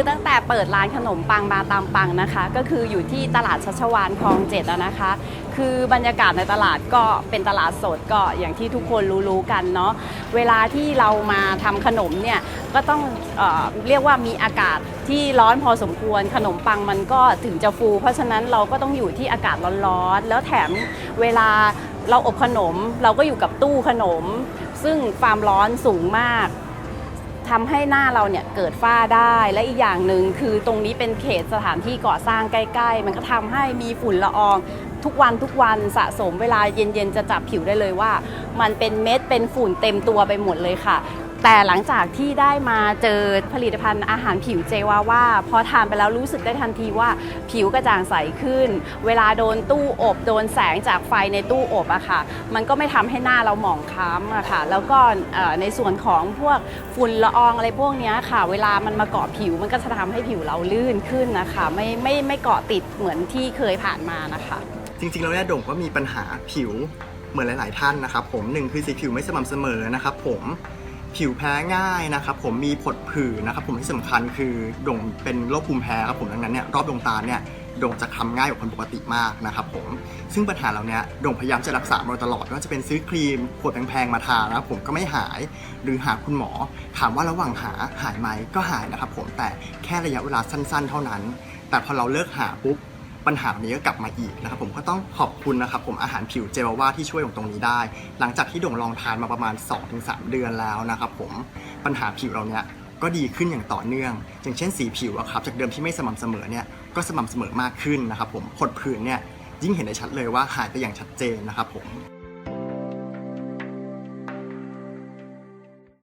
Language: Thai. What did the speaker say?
คือตั้งแต่เปิดร้านขนมปังมาตามปังนะคะ ก็คืออยู่ที่ตลาดชัชวานคลองเจ็ดนะคะ คือบรรยากาศในตลาดก็เป็นตลาดสดก็อย่างที่ทุกคนรู้ๆกันเนาะเวลาที่เรามาทำขนมเนี่ยก็ต้องเอเรียกว่ามีอากาศที่ร้อนพอสมควรขนมปังมันก็ถึงจะฟู เพราะฉะนั้นเราก็ต้องอยู่ที่อากาศร้อนๆแล้วแถมเวลาเราอบขนม เราก็อยู่กับตู้ขนม ซึ่งความร้อนสูงมาก ทำให้หน้าเราเนี่ยเกิดฝ้าได้และอีกอย่างหนึ่งคือตรงนี้เป็นเขตสถานที่ก่อสร้างใกล้ ๆ มันก็ทำให้มีฝุ่นละออง ทุกวันทุกวันสะสมเวลาเย็นๆจะจับผิวได้เลยว่า มันเป็นเม็ดเป็นฝุ่นเต็มตัวไปหมดเลยค่ะ แต่หลังจากที่ได้มาเจอผลิตภัณฑ์อาหารผิวเจวาว่า พอทานไปแล้วรู้สึกได้ทันทีว่าผิวกระจ่างใสขึ้น เวลาโดนตู้อบโดนแสงจากไฟในตู้อบอะค่ะ มันก็ไม่ทำให้หน้าเราหมองคล้ำอะค่ะ แล้วก็ในส่วนของพวกฝุ่นละอองอะไรพวกนี้ค่ะ เวลามันมาเกาะผิวมันก็จะทำให้ผิวเราลื่นขึ้นนะคะ ไม่ไม่ไม่เกาะติดเหมือนที่เคยผ่านมานะคะ จริงๆแล้วเนี่ยโด่งก็มีปัญหาผิวเหมือนหลาย ๆ ท่านนะครับผมหนึ่งคือสีผิวไม่สม่ำเสมอนะครับผม ผิวแพ้ง่ายนะครับผมมีผดผื่นนะครับผมที่สำคัญคือโด่งเป็นโรคภูมิแพ้ครับผมดังนั้นเนี่ยรอบดวงตาเนี่ยโด่งจะคล้ำง่ายกว่าคนปกติมากนะครับผมซึ่งปัญหาเหล่านี้โด่งพยายามจะรักษามาตลอดว่าจะเป็นซื้อครีมขวดแพงๆมาทานะครับผมก็ไม่หายหรือหาคุณหมอ ถามว่าระหว่างหาหายไหมก็หายนะครับผมแต่แค่ระยะเวลาสั้น ๆ เท่านั้น แต่พอเราเลิกหาปุ๊บ ปัญหานี้ก็กลับมาอีกนะครับผมก็ต้องขอบคุณนะครับผมอาหารผิวเจลว่าที่ช่วยผมตรงนี้ได้ หลังจากที่ด่งลองทานมาประมาณ 2-3 เดือนแล้วนะครับผมปัญหาผิวเราเนี้ยก็ดีขึ้นอย่างต่อเนื่อง อย่างเช่นสีผิวอะครับจากเดิมที่ไม่สม่ำเสมอเนี่ยก็สม่ำเสมอมากขึ้นนะครับผมผดผื่นเนี่ยยิ่งเห็นได้ชัดเลยว่าหายไปอย่างชัดเจนนะครับผม